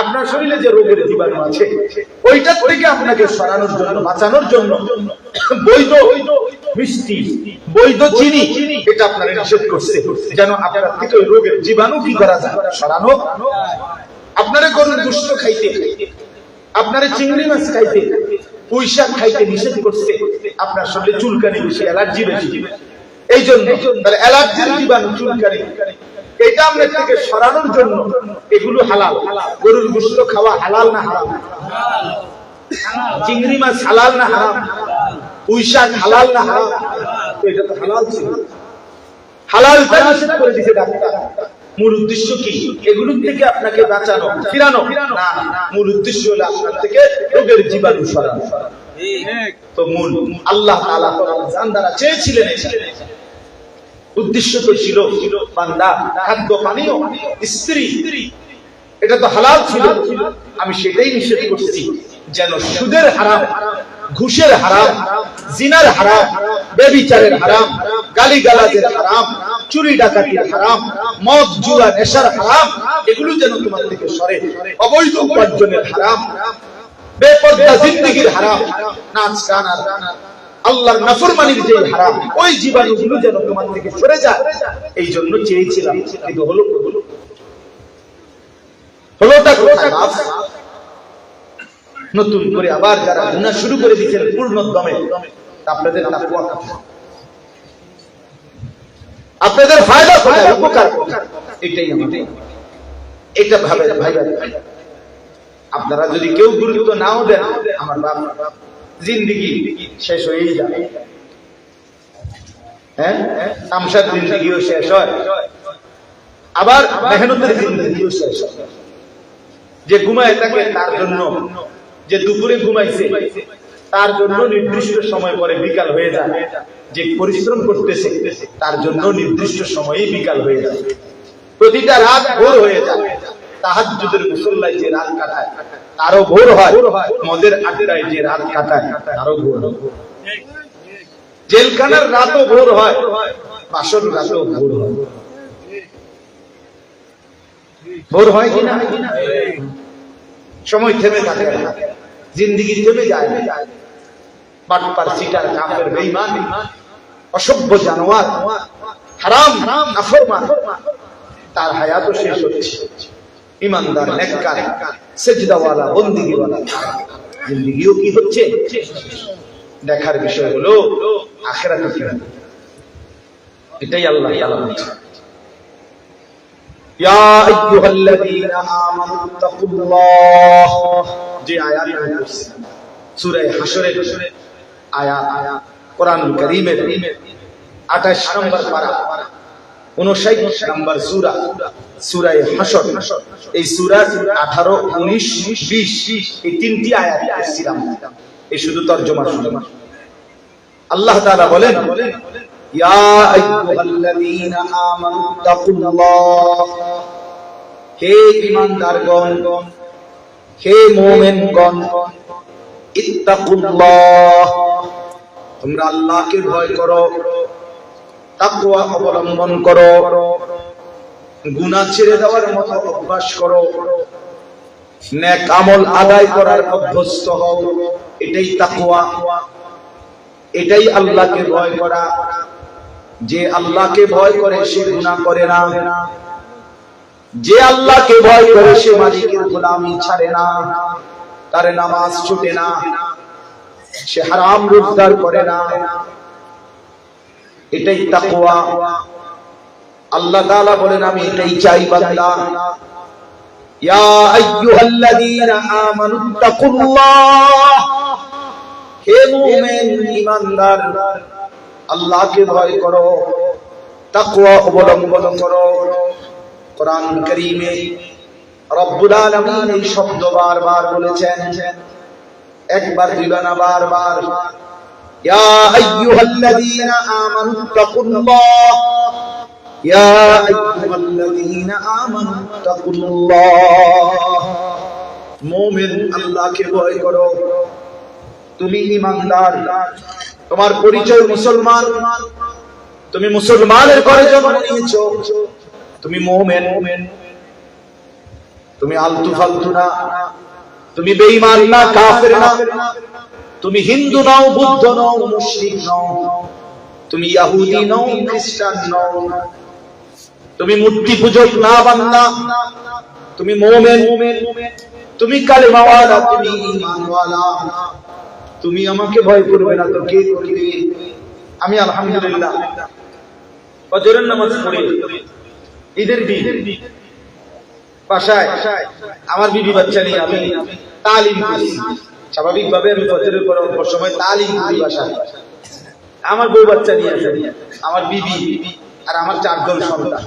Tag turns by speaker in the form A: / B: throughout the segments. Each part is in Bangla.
A: আপনার শরীরে যে রোগের জীবাণু আছে ওইটা থেকে আপনাকে সরানোর জন্য, বাঁচানোর জন্য বৈধ মিষ্টি, বৈধ চিনি, এটা আপনার নিষেধ করছে। যেন আপনার থেকে ওই রোগের জীবাণু কি করা যায়? সরানো। আপনারে গরুর দুষ্ট খাইতে, আপনারে চিংড়ি মাছ খাইতে, পুঁই শাক খাইতে নিষেধ করছে। আপনার শরীরে চুলকানি বেশি, অ্যালার্জি বেশি। এই জন্য অ্যালার্জির জীবাণু চুলকানি। এটা থেকে সরানোর জন্য এগুলো হালাল। গরুর গোস্ত খাওয়া হালাল না হারাম? চিংড়ি মাছ হালাল না হারাম? পুঁই শাক হালাল না হারাম? তো এটা তো হালাল ছিল। করে দিছে ডাক্তার। মূল উদ্দেশ্য কি? এগুলোর থেকে আপনাকে বাঁচানো, ফিরানো। মূল উদ্দেশ্য হলো আপনার থেকে রোগের জীবাণু সরানো। তো মূল, আল্লাহ তো রমজান দ্বারা চেয়েছিলেন। উদ্দেশ্য তো ছিল বান্দা, খাদ্য, পানীয়, স্ত্রী। এটা তো হালাল ছিল। আমি সেটাই নিষেধ করছি। যেন সুদের হারাম, ঘুষের হারাম, জিনার হারাম, বেবিচারের হারাম গালি গালাজের হারাম, চুরি ডাকাতির হারাম, মদ, জুয়া, নেশার হারাম, এগুলো যেন তোমার থেকে সরে। অবৈধ উপার্জনের হারাম, বেপর্দা জিন্দগির হারাম, নাচ, গান আর আল্লাহর নাফরমানির যে হারাম ওই জীবাণুগুলো যেন তোমার থেকে সরে যায়, এই জন্য চেয়েছিলাম, কিন্তু হলো হলো হলোটা নতুন করে আবার যারা গুণা শুরু করে দিচ্ছেন পূর্ণ দমে আপনাদের আপনাদের ফায়দা কোথায়? উপকার এটাই আমাদের। এটা ভাবে ভাই আপনারা যদি কেউ গুরুত্ব নাও দেন, আমার বাপ জিন্দিগি শেষ হয়েই যাবে হ্যাঁ? তামসার জিন্দিগিও শেষ হয়। আবার মেহনতের জিন্দিগিও শেষ হয়। যে ঘুমায় থাকে, তার জন্য। যে দুপুরে ঘুমাইছে, তার জন্য নির্দিষ্ট সময় পরে বিকাল হয়ে যায়। যে পরিশ্রম করতেছে, তার জন্য নির্দিষ্ট সময়ে বিকাল হয়ে যায়। প্রতিটা রাত ভোর হয়ে যায়। তাহাজ্জুদের মুসল্লায় যে রাত কাটায় তারও ভোর হয় মদের আড্ডায় যে রাত কাটায় তারও ভোর জেলখানার রাতও ভোর হয় বাসন রাতও ভোর হয়। ভোর হয়। কিনা সময় থেমে থাকে না। জিন্দিগি থেমে যায় না। বাটপার সিটার কাফের বেঈমান অসভ্য জানোয়ার হারাম নাফরমান তার হায়াতও শেষ হচ্ছে। ইমানদার, নেককার, সেজদাওয়ালা, বন্দিগিওয়ালা। জিন্দিগিও কি হচ্ছে? দেখার বিষয় হলো আখেরাতে হবে। এটাই আল্লাহ তাআলা বলছেন ইয়া আইয়ুহাল্লাযীনা আমানু তাকুল্লাহ। যে আয়াত আমি সূরা হাশরের আয়াত কোরআনুল কারীমের 28 নম্বর পারা। 59 নম্বর সূরা এই সূরা 18 19 20 এই তিনটি আল্লাহ বলেন হে ঈমানদারগণ, হে মুমিনগণ, ইত্তাকুল্লাহ। তোমরা আল্লাহকে ভয় করো। তাকওয়া অবলম্বন করো। গুনাহ ছেড়ে দেওয়ার মতো অভ্যাস করো। নেক আমল আদায় করার অভ্যস্ত হও। এটাই তাকওয়া। এটাই আল্লাহকে ভয় করা। যে আল্লাহকে ভয় করে, সে গুনাহ করে না। যে আল্লাহকে ভয় করে, সে মালিকের গোলামি ছাড়ে না। তার নামাজ ছুটে না। সে হারাম রোজগার করে না। এটাই তাকওয়া। আল্লাহ তাআলা বলেন, আমি এটাই চাই বান্দা। ইয়া আইয়ুহাল্লাযীনা আমানুত্তাকুল্লাহ হে মুমিন ঈমানদার, আল্লাহকে ভয় করো, তাকওয়া অবলম্বন করো। কোরআন কারীমে রব্বুল আলামিন এই শব্দ বারবার বলেছেন, একবার দিবা না বারবার ইয়া আইয়ুহাল্লাযীনা আমানুত্তাকুল্লাহ ইয়া আইয়ুহাল্লাযীনা আমানুত্তাকুল্লাহ মুমিন আল্লাহকে ভয় করো। তুমি ইমানদার। তোমার পরিচয় মুসলমান। তুমি মুসলমানের ঘরে জন্ম নিয়েছো তুমি মোমেন। তুমি আলতু ফালতু না। তুমি বেঈমান না, কাফের না। তুমি হিন্দু নও, বুদ্ধ নও, মুসলিম নও, তুমি ইয়াহুদি নও, খ্রিস্টান নও, তুমি মূর্তি পূজক না বান্দা তুমি মোমেন, তুমি কালেমাওয়ালা, তুমি ঈমানওয়ালা, তুমি আমাকে ভয় করবে না তো কে করবে? আমি আলহামদুলিল্লাহ। ফজরের নামাজ পড়ে, ঈদের দিন, বাসায়, আমার বিবি বাচ্চা নিয়ে আমি তালিম করি। স্বাভাবিকভাবে আমি ফজরের পর অল্প সময় তালিম করি বাসায়। আমার বউ বাচ্চা নিয়ে আসে আমার বিবি আর আমার চারজন সন্তান।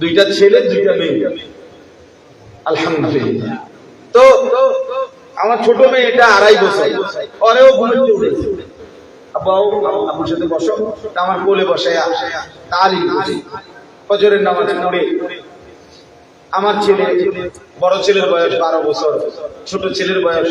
A: দুইটা ছেলে, দুইটা মেয়ে। আলহামদুলিল্লাহ। তো আমার ছোট মেয়েটা আড়াই বছর। পরেও ঘুমোতে উঠেছে আব্বাও আমার সাথে বসো। আমার কোলে বসে তালিম ফজরের নামাজ পড়ে। আমার ছেলে, বড় ছেলের বয়স বারো বছর, ছোট ছেলের বয়স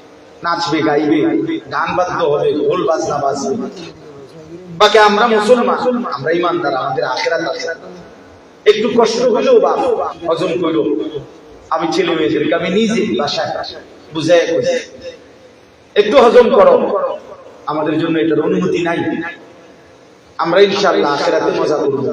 A: নাচবে, গাইবে গান বাদ্য হবে, ঢোল বাজনা বাজবে। বাকি আমরা মুসলমান, আমরা ইমানদার, আমাদের আখেরাত আছে। একটু কষ্ট হলেও বা হজম করল আমি ছেলে মেয়েদেরকে আমি নিজে বাসায় বুঝাই কইছি একটু হজম করো। আমাদের জন্য এটার অনুমতি নাই। আমরা ইনশাআল্লাহ আখেরাতে মজা করব।